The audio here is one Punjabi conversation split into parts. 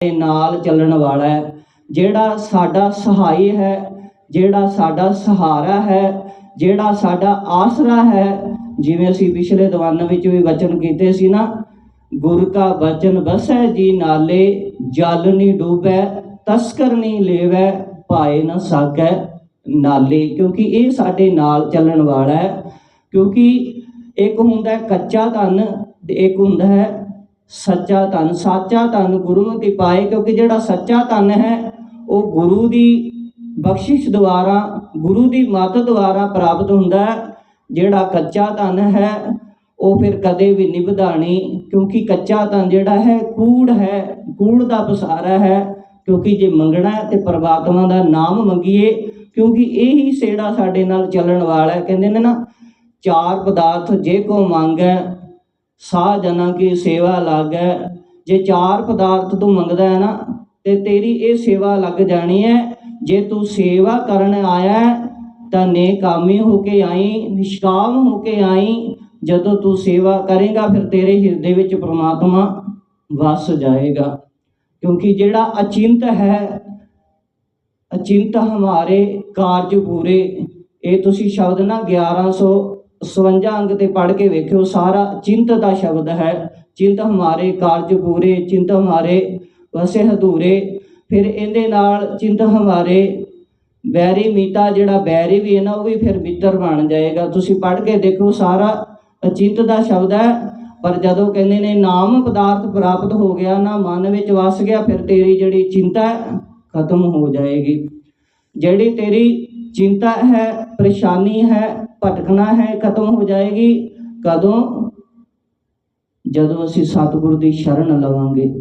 ਦੇ ਨਾਲ ਚੱਲਣ ਵਾਲਾ ਹੈ, ਜਿਹੜਾ ਸਾਡਾ ਸਹਾਈ ਹੈ, ਜਿਹੜਾ ਸਾਡਾ ਸਹਾਰਾ ਹੈ, ਜਿਹੜਾ ਸਾਡਾ ਆਸਰਾ ਹੈ, ਜਿਵੇਂ ਅਸੀਂ ਪਿਛਲੇ ਦੀਵਾਨ ਵਿੱਚ ਵੀ ਵਚਨ ਕੀਤੇ ਸੀ ਨਾ, ਗੁਰ ਕਾ ਬਚਨ ਬਸੈ ਜੀ ਨਾਲੇ, ਜਲ ਨੀ ਡੂਬੈ, ਤਸਕਰ ਨੀ ਲੇਵੈ ਪਾਏ ਨ ਸਾਕੈ ਨਾਲੇ, ਕਿਉਂਕਿ ਇਹ ਸਾਡੇ ਨਾਲ ਚੱਲਣ ਵਾਲਾ ਹੈ, ਕਿਉਂਕਿ ਇੱਕ ਹੁੰਦਾ ਕੱਚਾ ਧਨ ਇੱਕ ਹੁੰਦਾ ਹੈ ਸੱਚਾ ਧਨ ਸੱਚਾ ਧਨ ਗੁਰਮਤਿ ਪਾਏ ਕਿਉਂਕਿ ਜਿਹੜਾ ਸੱਚਾ ਧਨ ਹੈ, ਉਹ ਗੁਰੂ ਦੀ ਬਖਸ਼ਿਸ਼ ਦੁਆਰਾ, ਗੁਰੂ ਦੀ ਮੱਤ ਦੁਆਰਾ ਪ੍ਰਾਪਤ ਹੁੰਦਾ ਹੈ। ਜਿਹੜਾ ਕੱਚਾ ਧਨ ਹੈ, ਉਹ ਫਿਰ ਕਦੇ ਵੀ ਨਿਭਦਾ ਨਹੀਂ, ਕਿਉਂਕਿ ਕੱਚਾ ਧਨ ਜਿਹੜਾ ਹੈ, ਕੂੜ ਹੈ, ਕੂੜ ਦਾ ਪਸਾਰਾ ਹੈ। ਕਿਉਂਕਿ ਜੇ ਮੰਗਣਾ ਹੈ ਤੇ ਪ੍ਰਮਾਤਮਾ ਦਾ ਨਾਮ ਮੰਗੀਏ, ਕਿਉਂਕਿ ਇਹੀ ਸੇੜਾ ਸਾਡੇ ਨਾਲ ਚੱਲਣ ਵਾਲਾ ਹੈ। ਕਹਿੰਦੇ ਨੇ ਨਾ, ਚਾਰ ਪਦਾਰਥ ਜੇ ਕੋ ਮੰਗੈ ਸਾਹ ਜਨਾਂ ਕੀ ਸੇਵਾ ਲਾਗੈ ਜੇ ਚਾਰ ਪਦਾਰਥ ਤੂੰ ਮੰਗਦਾ ਹੈ ਨਾ, ਤੇ ਤੇਰੀ ਇਹ ਸੇਵਾ ਲੱਗ ਜਾਣੀ ਹੈ। ਜੇ ਤੂੰ ਸੇਵਾ ਕਰਨ ਆਇਆ ਤਾਂ ਨੇਕਾਮੀ ਹੋ ਕੇ ਆਈ, ਨਿਸ਼ਕਾਮ ਹੋ ਕੇ ਆਈ। ਜਦੋਂ ਤੂੰ ਸੇਵਾ ਕਰੇਗਾ, ਫਿਰ ਤੇਰੇ ਹਿਰਦੇ ਵਿੱਚ ਪ੍ਰਮਾਤਮਾ ਵਸ ਜਾਏਗਾ। ਕਿਉਂਕਿ ਜਿਹੜਾ ਅਚਿੰਤ ਹੈ, ਅਚਿੰਤ ਹਮਾਰੇ ਕਾਰਜ ਪੂਰੇ, ਇਹ ਤੁਸੀਂ ਸ਼ਬਦ ਨਾ 1152 ਅੰਗ ਤੇ ਪੜ੍ਹ ਕੇ ਵੇਖਿਓ, ਸਾਰਾ ਚਿੰਤ ਦਾ ਸ਼ਬਦ ਹੈ। ਚਿੰਤ ਹਮਾਰੇ ਕਾਰਜ ਪੂਰੇ, ਚਿੰਤ ਹਮਾਰੇ ਵਸੇ ਹਦੂਰੇ ਫਿਰ ਇਹਦੇ ਨਾਲ ਚਿੰਤ ਹਮਾਰੇ ਬੈਰੀ ਮੀਤਾ ਜਿਹੜਾ ਬੈਰੀ ਵੀ ਹੈ ਨਾ, ਉਹ ਵੀ ਫਿਰ ਮਿੱਤਰ ਬਣ ਜਾਏਗਾ। ਤੁਸੀਂ ਪੜ੍ਹ ਕੇ ਦੇਖੋ ਸਾਰਾ ਅਚਿੰਤ ਦਾ ਸ਼ਬਦ ਹੈ। ਪਰ ਜਦੋਂ ਕਹਿੰਦੇ ਨੇ, ਨਾਮ ਪਦਾਰਥ ਪ੍ਰਾਪਤ ਹੋ ਗਿਆ ਨਾ, ਮਨ ਵਿੱਚ ਵਸ ਗਿਆ, ਫਿਰ ਤੇਰੀ ਜਿਹੜੀ ਚਿੰਤਾ ਹੈ, ਖਤਮ ਹੋ ਜਾਏਗੀ। ਜਿਹੜੀ ਤੇਰੀ ਚਿੰਤਾ ਹੈ, ਪਰੇਸ਼ਾਨੀ ਹੈ ਭਟਕਣਾ ਹੈ, ਖਤਮ ਹੋ ਜਾਏਗੀ। ਕਦੋਂ? ਜਦੋਂ ਅਸੀਂ ਸਤਿਗੁਰ ਦੀ ਸ਼ਰਨ ਲਵਾਂਗੇ।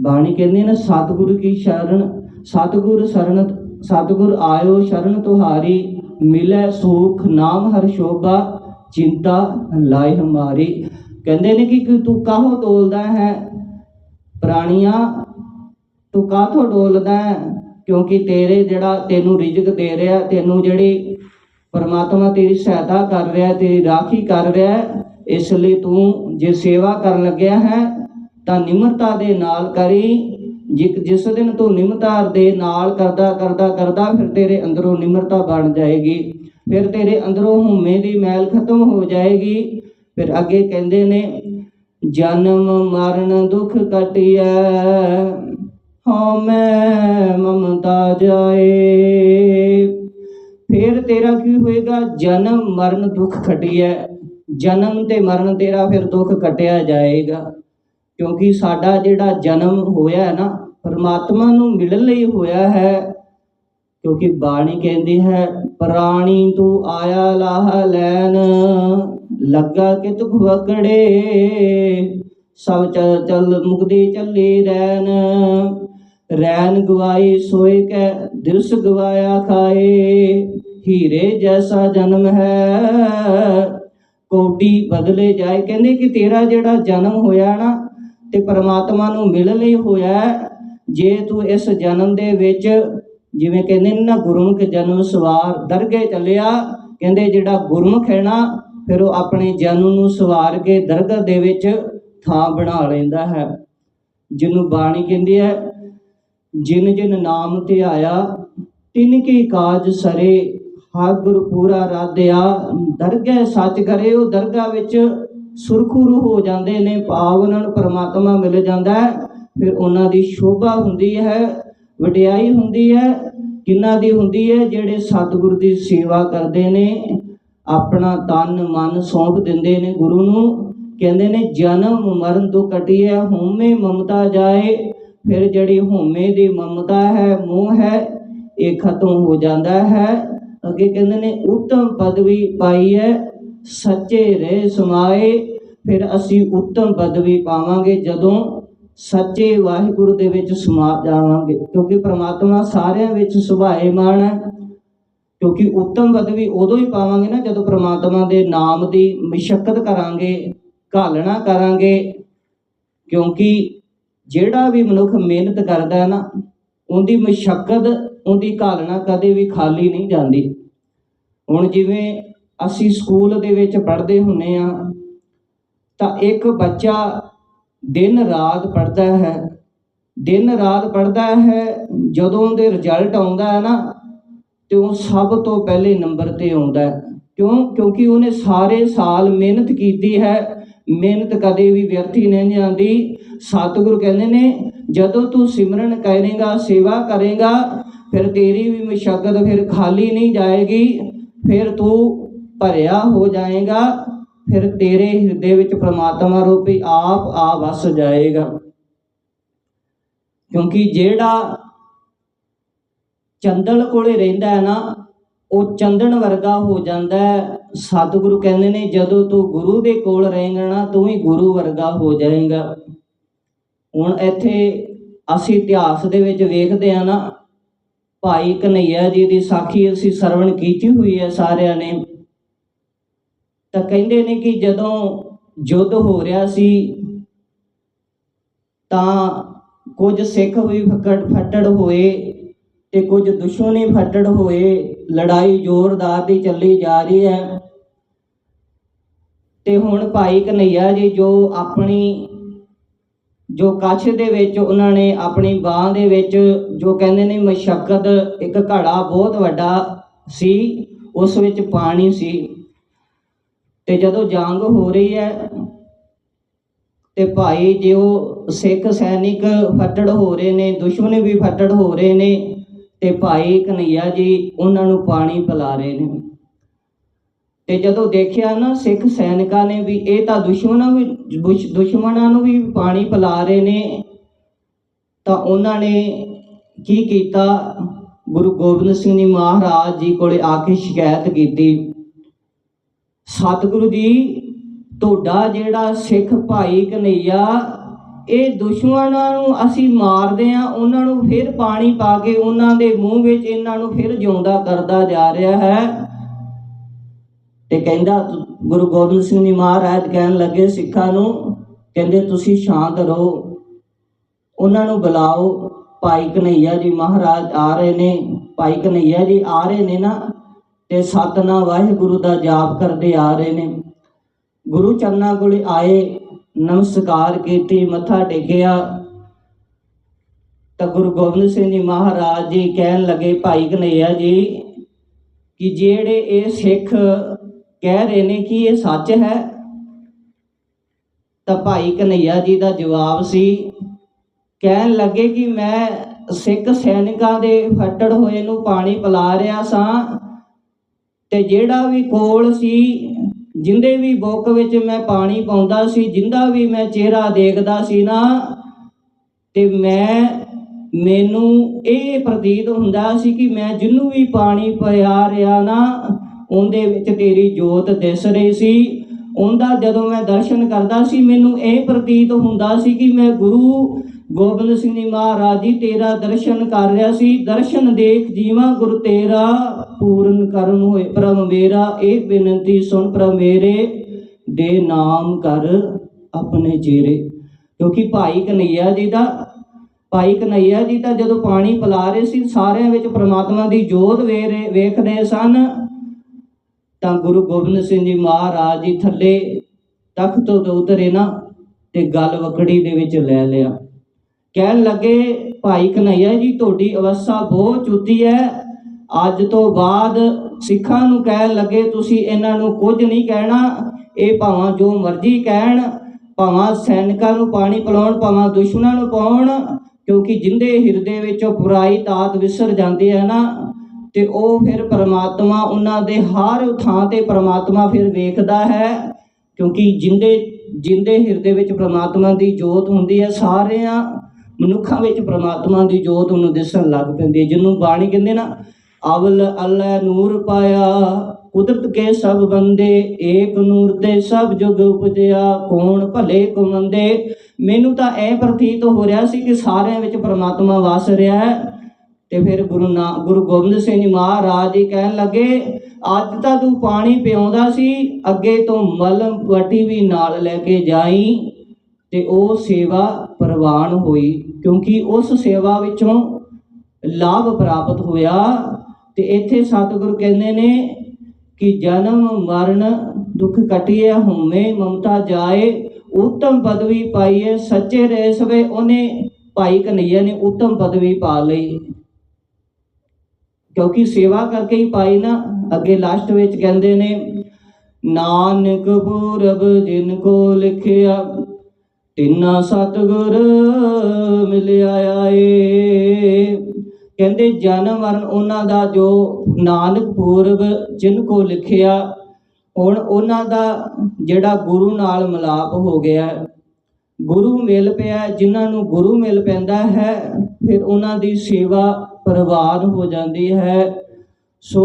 ਬਾਣੀ ਕਹਿੰਦੀ ਨਾ, ਸਤਿਗੁਰ ਕੀ ਸ਼ਰਨ? ਸਤਿਗੁਰ ਸ਼ਰਨ, ਸਤਿਗੁਰ ਆਇਓ, ਸ਼ਰਨ ਤੁਹਾਰੀ। ਮਿਲੇ ਸੁਖ, ਨਾਮ ਹਰ ਸ਼ੋਭਾ, ਚਿੰਤਾ ਲਾਇ ਹਮਾਰੀ। ਕਹਿੰਦੇ ਨੇ ਕਿ ਤੂੰ ਕਾਹੋ ਡੋਲਦਾ ਹੈ? ਪ੍ਰਾਣੀਆਂ, ਤੂੰ ਕਾਹਤੋਂ ਡੋਲਦਾ ਹੈ? ਕਿਉਂਕਿ ਤੇਰੇ ਜਿਹੜਾ, ਤੈਨੂੰ ਰਿਜ਼ਕ ਦੇ ਰਿਹਾ, ਤੈਨੂੰ ਜਿਹੜੀ ਪਰਮਾਤਮਾ ਤੇਰੀ ਸਹਾਇਤਾ ਕਰ ਰਿਹਾ ਤੇਰੀ ਰਾਖੀ ਕਰ ਰਿਹਾ ਇਸ ਲਈ ਤੂੰ ਜੇ ਸੇਵਾ ਕਰਨ ਲੱਗਿਆ ਹੈ, ਤਾਂ ਨਿਮਰਤਾ ਦੇ ਨਾਲ ਕਰੀ। ਜਿਸ ਦਿਨ ਤੂੰ ਨਿਮਰਤਾ ਦੇ ਨਾਲ ਕਰਦਾ ਕਰਦਾ ਕਰਦਾ, ਫਿਰ ਤੇਰੇ ਅੰਦਰੋਂ ਨਿਮਰਤਾ ਬਣ ਜਾਏਗੀ। ਫਿਰ ਤੇਰੇ ਅੰਦਰੋਂ ਹਉਮੈ ਦੀ ਮੈਲ ਖਤਮ ਹੋ ਜਾਏਗੀ। ਫਿਰ ਅੱਗੇ ਕਹਿੰਦੇ ਨੇ, ਜਨਮ ਮਰਨ ਦੁਖ ਕਟਿਐ, ਹਉਮੈ ਮਮਤਾ ਜਾਏ। ਤੇਰਾ ਕੀ ਹੋਏਗਾ? ਜਨਮ, ਮਰਨ, ਦੁੱਖ ਖਟਿਐ। ਜਨਮ ਤੇ ਮਰਨ ਤੇਰਾ ਫਿਰ ਦੁੱਖ ਕਟਿਆ ਜਾਏਗਾ। ਕਿਉਂਕਿ ਸਾਡਾ ਜਿਹੜਾ ਜਨਮ ਹੋਇਆ ਹੈ ਨਾ, ਪਰਮਾਤਮਾ ਨੂੰ ਮਿਲਣ ਲਈ ਹੋਇਆ ਹੈ। ਕਿਉਂਕਿ ਬਾਣੀ ਕਹਿੰਦੀ ਹੈ, ਪ੍ਰਾਣੀ ਤੂੰ ਆਇਆ ਲਾਹ ਲੈਣ, ਲੱਗਾ ਕਿ ਤੁਖ ਵਕੜੇ ਸਭ ਚਲ ਚਲ ਮੁਕਦੀ ਚੱਲੀ ਰਹਿਣ ਰੈਨ ਗਵਾਈ ਸੋਏ ਕੈ ਦਿਰਸ ਗਵਾਇਆ ਖਾਏ। ਹੀਰੇ ਜੈਸਾ ਜਨਮ ਹੈ। ਕੋਟੀ ਬਦਲੇ ਜਾਏ। ਕਹਿੰਦੇ ਕਿ ਤੇਰਾ ਜਿਹੜਾ ਜਨਮ ਹੋਇਆ ਨਾ, ਤੇ ਪਰਮਾਤਮਾ ਨੂੰ ਮਿਲਣ ਲਈ ਹੋਇਆ ਜੇ ਤੂੰ ਇਸ ਜਨਮ ਦੇ ਵਿੱਚ ਜਿਵੇਂ ਕਹਿੰਦੇ ਨਾ, ਗੁਰਮੁਖ ਜਨਮ ਸਵਾਰ ਦਰਗੇ ਚੱਲਿਆ, ਕਹਿੰਦੇ ਜਿਹੜਾ ਗੁਰਮੁਖ ਹੈ ਨਾ, ਫਿਰ ਉਹ ਆਪਣੇ ਜਨਮ ਨੂੰ ਸਵਾਰ ਕੇ ਦਰਗਾਹ ਦੇ ਵਿੱਚ ਥਾਂ ਬਣਾ ਲੈਂਦਾ ਹੈ। ਜਿਹਨੂੰ ਬਾਣੀ ਕਹਿੰਦੀ ਹੈ, ਜਿਨ ਜਿਨ ਨਾਮ ਤੇ ਆਇਆ, ਤਿਨ ਕੀ ਕਾਜ ਸਰੇ ਹਰ ਗੁਰ ਪੂਰਾ ਰਾਧਿਆ ਦਰਗਹਿ ਸੱਚ ਕਰੇ, ਉਹ ਦਰਗਾਹ ਵਿੱਚ ਸੁਰਖੁਰੂ ਹੋ ਜਾਂਦੇ ਨੇ, ਭਾਵ ਉਹਨਾਂ ਨੂੰ ਪਰਮਾਤਮਾ ਮਿਲ ਜਾਂਦਾ ਹੈ। ਫਿਰ ਉਹਨਾਂ ਦੀ ਸ਼ੋਭਾ ਹੁੰਦੀ ਹੈ, ਵਡਿਆਈ ਹੁੰਦੀ ਹੈ ਕਿੰਨਾ ਦੀ ਹੁੰਦੀ ਹੈ, ਜਿਹੜੇ ਸਤਿਗੁਰ ਦੀ ਸੇਵਾ ਕਰਦੇ ਨੇ, ਆਪਣਾ ਤਨ ਮਨ ਸੌਂਪ ਦਿੰਦੇ ਨੇ ਗੁਰੂ ਨੂੰ। ਕਹਿੰਦੇ ਨੇ, ਜਨਮ ਮਰਨ ਤੋਂ ਕਟਿਐ ਹਉਮੈ ਮਮਤਾ ਜਾਏ। ਫਿਰ ਜਿਹੜੀ ਹਉਮੈ ਦੀ ਮਮਤਾ ਹੈ, ਮੋਹ ਹੈ, ਇਹ ਖਤਮ ਹੋ ਜਾਂਦਾ ਹੈ। ਅੱਗੇ ਕਹਿੰਦੇ ਨੇ, ਉੱਤਮ ਪਦਵੀ ਪਾਈ ਹੈ, ਸੱਚੇ ਰਹੇ ਸਮਾਏ, ਫਿਰ ਅਸੀਂ ਉੱਤਮ ਪਦਵੀ ਪਾਵਾਂਗੇ ਜਦੋਂ ਸੱਚੇ ਵਾਹਿਗੁਰੂ ਦੇ ਵਿੱਚ ਸਮਾ, ਜਾਵਾਂਗੇ। ਕਿਉਂਕਿ ਪ੍ਰਮਾਤਮਾ ਸਾਰਿਆਂ ਵਿੱਚ ਸੁਭਾਏਮਾਨ ਹੈ। ਕਿਉਂਕਿ ਉੱਤਮ ਪਦਵੀ ਉਦੋਂ ਹੀ ਪਾਵਾਂਗੇ ਨਾ ਜਦੋਂ ਪ੍ਰਮਾਤਮਾ ਦੇ ਨਾਮ ਦੀ ਮਸ਼ੱਕਤ ਕਰਾਂਗੇ, ਘਾਲਣਾ ਕਰਾਂਗੇ। ਕਿਉਂਕਿ ਜਿਹੜਾ ਵੀ ਮਨੁੱਖ ਮਿਹਨਤ ਕਰਦਾ ਹੈ ਨਾ, ਉਹਦੀ ਮਸ਼ੱਕਤ ਉਹਦੀ ਘਾਲਣਾ ਕਦੇ ਵੀ ਖਾਲੀ ਨਹੀਂ ਜਾਂਦੀ। ਹੁਣ ਜਿਵੇਂ ਅਸੀਂ ਸਕੂਲ ਦੇ ਵਿੱਚ ਪੜ੍ਹਦੇ ਹੁੰਨੇ ਆ, ਤਾਂ ਇੱਕ ਬੱਚਾ ਦਿਨ ਰਾਤ ਪੜ੍ਹਦਾ ਹੈ। ਦਿਨ ਰਾਤ ਪੜਦਾ ਹੈ, ਜਦੋਂ ਦੇ ਰਿਜ਼ਲਟ ਆਉਂਦਾ ਹੈ ਨਾ, ਤੇ ਉਹ ਸਭ ਤੋਂ ਪਹਿਲੇ ਨੰਬਰ ਤੇ ਆਉਂਦਾ ਕਿਉਂ? ਕਿਉਂਕਿ ਉਹਨੇ ਸਾਰੇ ਸਾਲ ਮਿਹਨਤ ਕੀਤੀ ਹੈ। ਮਿਹਨਤ ਕਦੇ ਵੀ ਵਿਅਰਥੀ ਨਹੀਂ ਜਾਂਦੀ। ਸਤਿਗੁਰੂ ਕਹਿੰਦੇ ਨੇ, ਜਦੋਂ ਤੂੰ ਸਿਮਰਨ ਕਰੇਗਾ, ਸੇਵਾ ਕਰੇਗਾ ਫਿਰ ਤੇਰੀ ਵੀ ਮਸ਼ਕਤ ਫਿਰ ਖਾਲੀ ਨਹੀਂ ਜਾਏਗੀ, ਫਿਰ ਤੂੰ ਭਰਿਆ ਹੋ ਜਾਏਗਾ, ਫਿਰ ਤੇਰੇ ਹਿਰਦੇ ਵਿੱਚ ਪ੍ਰਮਾਤਮਾ ਰੂਪੀ ਆਪ ਆ ਵਸ ਜਾਏਗਾ। ਕਿਉਂਕਿ ਜਿਹੜਾ ਚੰਦਨ ਕੋਲੇ ਰਹਿੰਦਾ ਹੈ ਨਾ, ਉਹ ਚੰਦਨ ਵਰਗਾ ਹੋ ਜਾਂਦਾ ਹੈ। ਸਤਿਗੁਰੂ ਕਹਿੰਦੇ ਨੇ, ਜਦੋਂ ਤੂੰ ਗੁਰੂ ਦੇ ਕੋਲ ਰਹੇਂਗਾ ਨਾ, ਤੂੰ ਹੀ ਗੁਰੂ ਵਰਗਾ ਹੋ ਜਾਏਗਾ। ਹੁਣ ਇੱਥੇ ਅਸੀਂ ਇਤਿਹਾਸ ਦੇ ਵਿੱਚ ਵੇਖਦੇ ਆ ਨਾ ਭਾਈ ਕਨਈਆ ਜੀ ਦੀ ਸਾਖੀ ਅਸੀਂ ਸਰਵਣ ਕੀਤੀ ਹੋਈ ਹੈ ਸਾਰਿਆਂ ਨੇ। ਤਾਂ ਕਹਿੰਦੇ ਨੇ ਕਿ ਜਦੋਂ ਯੁੱਧ ਹੋ ਰਿਹਾ ਸੀ, ਤਾਂ ਕੁਝ ਸਿੱਖ ਵੀ ਫੱਕੜ ਫੱਟੜ ਹੋਏ ਤੇ ਕੁਝ ਦੁਸ਼ਮਣੀ ਫੱਟੜ ਹੋਏ। ਲੜਾਈ ਜ਼ੋਰਦਾਰ ਦੀ ਚੱਲੀ ਜਾ ਰਹੀ ਹੈ। ਤੇ ਹੁਣ ਭਾਈ ਕਨਈਆ ਜੀ ਜੋ ਆਪਣੀ ਜੋ ਕੱਛ ਦੇ ਵਿੱਚ ਉਹਨਾਂ ਨੇ ਆਪਣੀ ਬਾਹ ਦੇ ਵਿੱਚ ਜੋ ਕਹਿੰਦੇ ਨੇ ਮਸ਼ਕਤ ਇੱਕ ਘੜਾ ਬਹੁਤ ਵੱਡਾ ਸੀ, ਉਸ ਵਿੱਚ ਪਾਣੀ ਸੀ। ਤੇ ਜਦੋਂ ਜੰਗ ਹੋ ਰਹੀ ਹੈ ਤੇ ਭਾਈ ਜੋ ਸਿੱਖ ਸੈਨਿਕ ਫੱਟੜ ਹੋ ਰਹੇ ਨੇ, ਦੁਸ਼ਮਣ ਵੀ ਫੱਟੜ ਹੋ ਰਹੇ ਨੇ, ਤੇ ਭਾਈ ਕਨਈਆ ਜੀ ਉਹਨਾਂ ਨੂੰ ਪਾਣੀ ਪਿਲਾ ਰਹੇ ਨੇ। ਤੇ ਜਦੋਂ ਦੇਖਿਆ ਨਾ, ਸਿੱਖ ਸੈਨਿਕਾਂ ਨੇ ਵੀ, ਇਹ ਤਾਂ ਦੁਸ਼ਮਣਾਂ ਵੀ, ਦੁਸ਼- ਦੁਸ਼ਮਣਾਂ ਨੂੰ ਵੀ ਪਾਣੀ ਪਿਲਾ ਰਹੇ ਨੇ। ਤਾਂ ਉਹਨਾਂ ਨੇ ਕੀ ਕੀਤਾ? ਗੁਰੂ ਗੋਬਿੰਦ ਸਿੰਘ ਜੀ ਮਹਾਰਾਜ ਜੀ ਕੋਲੇ ਆ ਕੇ ਸ਼ਿਕਾਇਤ ਕੀਤੀ। ਸਤਿਗੁਰੂ ਜੀ, ਤੁਹਾਡਾ ਜਿਹੜਾ ਸਿੱਖ ਭਾਈ ਕਨਈਆ, ਇਹ ਦੁਸ਼ਮਣਾਂ ਨੂੰ ਅਸੀਂ ਮਾਰਦੇ ਆ ਉਹਨਾਂ ਨੂੰ ਫਿਰ ਪਾਣੀ ਪਾ ਕੇ ਉਹਨਾਂ ਦੇ ਮੂੰਹ ਵਿੱਚ ਇਹਨਾਂ ਨੂੰ ਫਿਰ ਜਿਉਂਦਾ ਕਰਦਾ ਜਾ ਰਿਹਾ ਹੈ। ਤੇ ਕਹਿੰਦਾ, ਗੁਰੂ ਗੋਬਿੰਦ ਸਿੰਘ ਜੀ ਮਹਾਰਾਜ ਕਹਿਣ ਲੱਗੇ ਸਿੱਖਾਂ ਨੂੰ, ਕਹਿੰਦੇ, ਤੁਸੀਂ ਸ਼ਾਂਤ ਰਹੋ। ਉਹਨਾਂ ਨੂੰ ਬੁਲਾਓ, ਭਾਈ ਕਨਈਆ ਜੀ ਮਹਾਰਾਜ ਆ ਰਹੇ ਨੇ, ਭਾਈ ਕਨਈਆ ਜੀ ਆ ਰਹੇ ਨੇ ਨਾ, ਤੇ ਸਤਨਾ ਵਾਹਿਗੁਰੂ ਦਾ ਜਾਪ ਕਰਦੇ ਆ ਰਹੇ ਨੇ। ਗੁਰੂ ਚਰਨਾਂ ਕੋਲ ਆਏ, ਨਮਸਕਾਰ ਕੀਤੀ, ਮੱਥਾ ਟੇਕਿਆ। ਤਾਂ ਗੁਰੂ ਗੋਬਿੰਦ ਸਿੰਘ ਜੀ ਮਹਾਰਾਜ ਜੀ ਕਹਿਣ ਲੱਗੇ, ਭਾਈ ਕਨਈਆ ਜੀ, ਕਿ ਜਿਹੜੇ ਇਹ ਸਿੱਖ ਕਹਿ ਰਹੇ ਨੇ ਕਿ ਇਹ ਸੱਚ ਹੈ। ਤਾਂ ਭਾਈ ਕਨਈਆ ਜੀ ਦਾ ਜਵਾਬ ਸੀ, ਕਹਿਣ ਲੱਗੇ ਕਿ ਮੈਂ ਸਿੱਖ ਸੈਨਿਕਾਂ ਦੇ ਫੱਟੜ ਹੋਏ ਨੂੰ ਪਾਣੀ ਪਿਲਾ ਰਿਹਾ ਸਾਂ ਤੇ ਜਿਹੜਾ ਵੀ ਕੋਲ ਸੀ, ਜਿੰਦੇ ਵੀ ਬੁੱਕ ਵਿੱਚ ਮੈਂ ਪਾਣੀ ਪਾਉਂਦਾ ਸੀ, ਜਿੰਦਾ ਵੀ ਮੈਂ ਚਿਹਰਾ ਦੇਖਦਾ ਸੀ ਨਾ, ਤੇ ਮੈਂ, ਮੈਨੂੰ ਇਹ ਪ੍ਰਤੀਤ ਹੁੰਦਾ ਸੀ ਕਿ ਮੈਂ ਜਿੰਨੂੰ ਵੀ ਪਾਣੀ ਪਿਆ ਰਿਹਾ ਨਾ ਉਹਦੇ ਵਿੱਚ ਤੇਰੀ ਜੋਤ ਦਿਸ ਰਹੀ ਸੀ। ਉਹਦਾ ਜਦੋਂ ਮੈਂ ਦਰਸ਼ਨ ਕਰਦਾ ਸੀ, ਮੈਨੂੰ ਇਹ ਪ੍ਰਤੀਤ ਹੁੰਦਾ ਸੀ ਕਿ ਮੈਂ ਗੁਰੂ ਗੋਬਿੰਦ ਸਿੰਘ ਜੀ ਮਹਾਰਾਜ ਜੀ ਤੇਰਾ ਦਰਸ਼ਨ ਕਰ ਰਿਹਾ ਸੀ। ਦਰਸ਼ਨ ਦੇਖ ਜੀਵਾ ਗੁਰ ਤੇਰਾ ਪੂਰਨ ਕਰਮ ਹੋਏ। ਪ੍ਰਭ ਮੇਰਾ ਇਹ ਬੇਨਤੀ ਸੁਣ ਪ੍ਰਭ ਮੇਰੇ, ਦੇ ਨਾਮ ਕਰ ਆਪਣੇ ਚਿਹਰੇ ਕਿਉਂਕਿ ਭਾਈ ਕਨਈਆ ਜੀ ਦਾ, ਭਾਈ ਕਨਈਆ ਜੀ ਤਾਂ ਜਦੋਂ ਪਾਣੀ ਪਿਲਾ ਰਹੇ ਸੀ, ਸਾਰਿਆਂ ਵਿੱਚ ਪ੍ਰਮਾਤਮਾ ਦੀ ਜੋਤ ਵੇਖ ਰਹੇ ਵੇਖ ਰਹੇ ਸਨ। ਤਾਂ ਗੁਰੂ ਗੋਬਿੰਦ ਸਿੰਘ ਜੀ ਮਹਾਰਾਜ ਜੀ ਥੱਲੇ ਤਖਤ ਤੋਂ ਉਤਰੇ ਨਾ ਤੇ ਗਲ ਵਕੜੀ ਦੇ ਵਿੱਚ ਲੈ ਲਿਆ। ਕਹਿਣ ਲੱਗੇ, ਭਾਈ ਕਨਈਆ ਜੀ, ਤੁਹਾਡੀ ਅਵਸਥਾ ਬਹੁਤ ਚੁੱਤੀ ਹੈ। ਅੱਜ ਤੋਂ ਬਾਅਦ ਸਿੱਖਾਂ ਨੂੰ ਕਹਿਣ ਲੱਗੇ, ਤੁਸੀਂ ਇਹਨਾਂ ਨੂੰ ਕੁਝ ਨਹੀਂ ਕਹਿਣਾ। ਇਹ ਭਾਵਾਂ ਜੋ ਮਰਜ਼ੀ ਕਹਿਣ। ਭਾਵਾਂ ਸੈਨਿਕਾਂ ਨੂੰ ਪਾਣੀ ਪਿਲਾਉਣ, ਭਾਵਾਂ ਦੁਸ਼ਮਣਾਂ ਨੂੰ ਪਾਉਣ, ਕਿਉਂਕਿ ਜਿੰਦੇ ਹਿਰਦੇ ਵਿੱਚੋਂ ਬੁਰਾਈ ਤਾਤ ਵਿਸਰ ਜਾਂਦੀ ਹੈ ਨਾ ਤੇ ਉਹ ਫਿਰ ਪ੍ਰਮਾਤਮਾ ਉਹਨਾਂ ਦੇ ਹਰ ਥਾਂ ਤੇ ਪਰਮਾਤਮਾ ਫਿਰ ਵੇਖਦਾ ਹੈ, ਕਿਉਂਕਿ ਜਿੰਦੇ ਜਿੰਦੇ ਹਿਰਦੇ ਵਿੱਚ ਪਰਮਾਤਮਾ ਦੀ ਜੋਤ ਹੁੰਦੀ ਹੈ, ਸਾਰਿਆਂ ਮਨੁੱਖਾਂ ਵਿੱਚ ਪਰਮਾਤਮਾ ਦੀ ਜੋਤ ਉਹਨੂੰ ਦਿਸਣ ਲੱਗ ਪੈਂਦੀ ਹੈ। ਜਿਹਨੂੰ ਬਾਣੀ ਕਹਿੰਦੇ ਨਾ, ਅਵਲ ਅੱਲਾ ਨੂਰ ਪਾਇਆ, ਕੁਦਰਤ ਕੇ ਸਭ ਬੰਦੇ, ਏਕ ਨੂਰ ਤੇ ਸਭ ਜੁਗ ਉਪਜਿਆ, ਕੌਣ ਭਲੇ ਕੋ ਮੰਦੇ ਮੈਨੂੰ ਤਾਂ ਇਹ ਪ੍ਰਤੀਤ ਹੋ ਰਿਹਾ ਸੀ ਕਿ ਸਾਰਿਆਂ ਵਿੱਚ ਪਰਮਾਤਮਾ ਵਸ ਰਿਹਾ ਹੈ। ਤੇ ਫਿਰ ਗੁਰੂ ਨਾ, ਗੁਰੂ ਗੋਬਿੰਦ ਸਿੰਘ ਜੀ ਮਹਾਰਾਜ ਜੀ ਕਹਿਣ ਲੱਗੇ, ਅੱਜ ਤਾਂ ਤੂੰ ਪਾਣੀ ਪਿਆਉਂਦਾ ਸੀ, ਅੱਗੇ ਤੋਂ ਮਲਮ ਵਟੀ ਵੀ ਨਾਲ ਲੈ ਕੇ ਜਾਈ, ਤੇ ਉਹ ਸੇਵਾ ਪ੍ਰਵਾਨ ਹੋਈ, ਕਿਉਂਕਿ ਉਸ ਸੇਵਾ ਵਿੱਚੋਂ ਲਾਭ ਪ੍ਰਾਪਤ ਹੋਇਆ। ਤੇ ਇੱਥੇ ਸਤਿਗੁਰੂ ਕਹਿੰਦੇ ਨੇ ਕਿ ਜਨਮ, ਮਰਨ, ਦੁੱਖ ਕਟਿਏ, ਹਉਮੈ ਮਮਤਾ ਜਾਏ, ਉਤਮ ਪਦਵੀ ਪਾਈਏ, ਸੱਚੇ ਰਹਿ ਸਵੇ ਉਹਨੇ ਭਾਈ ਕਨਈਆ ਨੇ ਉੱਤਮ ਪਦਵੀ ਪਾ ਲਈ। ਕਿਉਂਕਿ ਸੇਵਾ ਕਰਕੇ ਹੀ ਪਾਈ ਨਾ, ਅੱਗੇ ਲਾਸਟ ਵਿੱਚ ਕਹਿੰਦੇ ਨੇ, ਨਾਨਕ ਪੂਰਬ ਜਿਨ ਕੋ ਲਿਖਿਆ, ਤਿੰਨਾ ਸਤਗੁਰ ਮਿਲਿਆ ਆਏ। ਕਹਿੰਦੇ ਜਨਮ ਮਰਨ ਉਹਨਾਂ ਦਾ ਜੋ ਨਾਨਕ ਪੂਰਬ ਜਿਨ ਕੋ ਲਿਖਿਆ, ਹੁਣ ਉਹਨਾਂ ਦਾ ਜਿਹੜਾ ਗੁਰੂ ਨਾਲ ਮਿਲਾਪ ਹੋ ਗਿਆ। ਗੁਰੂ ਮਿਲ ਪਿਆ, ਜਿਨ੍ਹਾਂ ਨੂੰ ਗੁਰੂ ਮਿਲ ਪੈਂਦਾ ਹੈ, ਫਿਰ ਉਹਨਾਂ ਦੀ ਸੇਵਾ ਪ੍ਰਵਾਨ ਹੋ ਜਾਂਦੀ ਹੈ। ਸੋ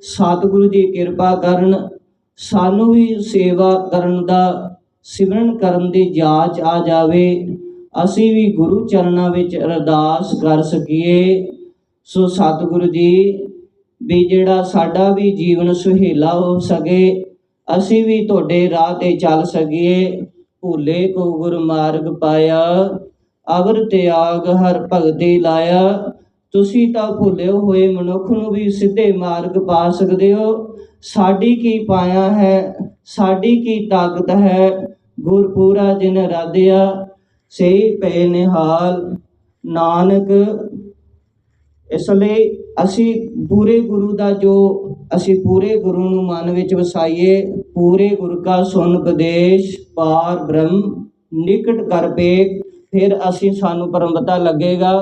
ਸਤਿਗੁਰੂ ਦੀ ਕਿਰਪਾ ਕਰਨ ਸਾਨੂੰ ਵੀ ਸੇਵਾ ਕਰਨ ਦਾ, ਸਿਮਰਨ ਕਰਨ ਦੀ ਜਾਚ ਆ ਜਾਵੇ। ਅਸੀਂ ਵੀ ਗੁਰੂ ਚਰਨਾਂ ਵਿੱਚ ਅਰਦਾਸ ਕਰ ਸਕੀਏ। ਸੋ ਸਤਿਗੁਰੂ ਜੀ, ਵੀ ਜਿਹੜਾ ਸਾਡਾ ਵੀ ਜੀਵਨ ਸੁਹੇਲਾ ਹੋ ਸਕੇ, ਅਸੀਂ ਵੀ ਤੁਹਾਡੇ ਰਾਹ ਤੇ ਚੱਲ ਸਕੀਏ। ਭੂਲੇ ਕੋ ਗੁਰ ਮਾਰਗ ਪਾਇਆ, ਅਵਰ ਤਿਆਗ ਹਰ ਭਗਤੀ ਲਾਇਆ। ਤੁਸੀਂ ਤਾਂ ਭੁੱਲੇ ਹੋਏ ਮਨੁੱਖ ਨੂੰ ਵੀ ਸਿੱਧੇ ਮਾਰਗ ਪਾ ਸਕਦੇ ਹੋ। ਸਾਡੀ ਕੀ ਪਾਇਆ ਹੈ, ਸਾਡੀ ਕੀ ਤਾਕਤ ਹੈ ਗੁਰ ਪੂਰਾ ਜਿਨ ਰਾਧਿਆ, ਸਹੀ ਪਏ ਨਿਹਾਲ। ਨਾਨਕ, ਇਸ ਲਈ ਅਸੀਂ ਪੂਰੇ ਗੁਰੂ ਦਾ ਜੋ ਅਸੀਂ ਪੂਰੇ ਗੁਰੂ ਨੂੰ ਮਨ ਵਿੱਚ ਵਸਾਈਏ, ਪੂਰੇ ਗੁਰ ਕਾ ਸੁਨ ਉਪਦੇਸ਼, ਪਾਰ ਬ੍ਰਹਮ, ਨਿਕਟ ਕਰ ਪੇਖ ਫਿਰ ਅਸੀਂ ਸਾਨੂੰ ਪਰਮ ਪਤਾ ਲੱਗੇਗਾ।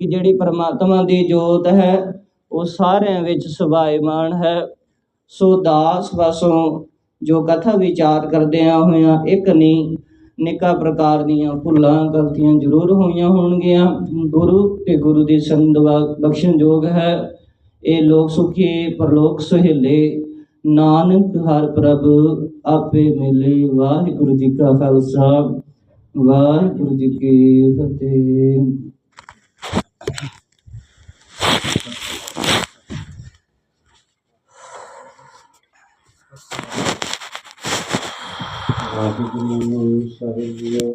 ਕਿ ਜਿਹੜੀ ਪਰਮਾਤਮਾ ਦੀ ਜੋਤ ਹੈ, ਉਹ ਸਾਰਿਆਂ ਵਿੱਚ ਸੁਭਾਏਮਾਨ ਹੈ। ਸੋ ਦਾਸ ਵਸੋਂ ਜੋ ਕਥਾ ਵਿਚਾਰ ਕਰਦਿਆਂ ਹੋਇਆਂ, ਇੱਕ ਨਹੀਂ, ਨਿਕਾ ਪ੍ਰਕਾਰ ਦੀਆਂ ਭੁੱਲਾਂ, ਗਲਤੀਆਂ ਜ਼ਰੂਰ ਹੋਈਆਂ ਹੋਣਗੀਆਂ। ਗੁਰੂ ਤੇ ਗੁਰੂ ਦੀ ਸੰਦਵਾ ਬਖਸ਼ਣਯੋਗ ਹੈ। ਇਹ ਲੋਕ ਸੁਖੀ, ਪਰਲੋਕ ਸੁਹੇਲੇ। ਨਾਨਕ ਹਰ ਪ੍ਰਭ ਆਪੇ ਮਿਲੇ। ਵਾਹਿਗੁਰੂ ਜੀ ਕਾ ਖਾਲਸਾ, ਵਾਹਿਗੁਰੂ ਜੀ ਕੀ ਫਤਿਹ। ਵਾਹਿਗੁਰੂ ਸਾਹਿਬ ਜੀਓ